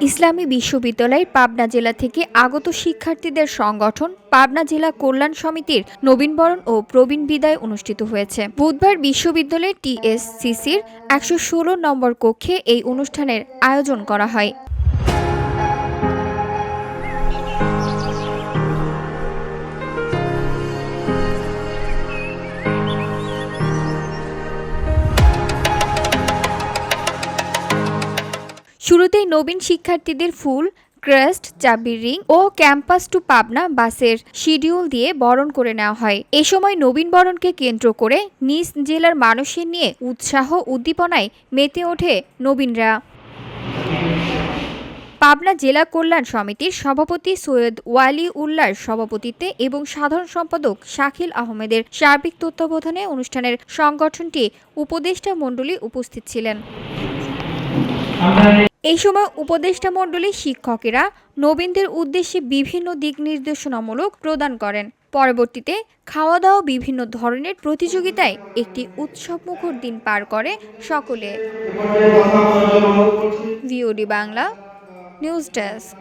ইসলামী বিশ্ববিদ্যালয়ের পাবনা জেলা থেকে আগত শিক্ষার্থীদের সংগঠন পাবনা জেলা কল্যাণ সমিতির নবীনবরণ ও প্রবীণ বিদায় অনুষ্ঠিত হয়েছে। বুধবার বিশ্ববিদ্যালয়ের টিএসসিসির একশো ষোলো নম্বর কক্ষে এই অনুষ্ঠানের আয়োজন করা হয়। শুরুতেই নবীন শিক্ষার্থীদের ফুল, ক্রেস্ট, চাবির রিং ও ক্যাম্পাস টু পাবনা বাসের শিডিউল দিয়ে বরণ করে নেওয়া হয়। এ সময় নবীন বরণকে কেন্দ্র করে নিজ জেলার মানুষের নিয়ে উৎসাহ উদ্দীপনায় মেতে ওঠে নবীনরা। পাবনা জেলা কল্যাণ সমিতির সভাপতি সৈয়দ ওয়ালি উল্লার সভাপতিত্বে এবং সাধারণ সম্পাদক শাকিল আহমেদের সার্বিক তত্ত্বাবধানে অনুষ্ঠানের সংগঠনটি উপদেষ্টা মণ্ডলী উপস্থিত ছিলেন। এই সময় উপদেষ্টা মণ্ডলীর শিক্ষকেরা নবীনদের উদ্দেশ্যে বিভিন্ন দিক নির্দেশনামূলক প্রদান করেন। পরবর্তীতে খাওয়া দাওয়া বিভিন্ন ধরনের প্রতিযোগিতায় একটি উৎসবমুখর দিন পার করে সকলে। VOD Bangla, news desk.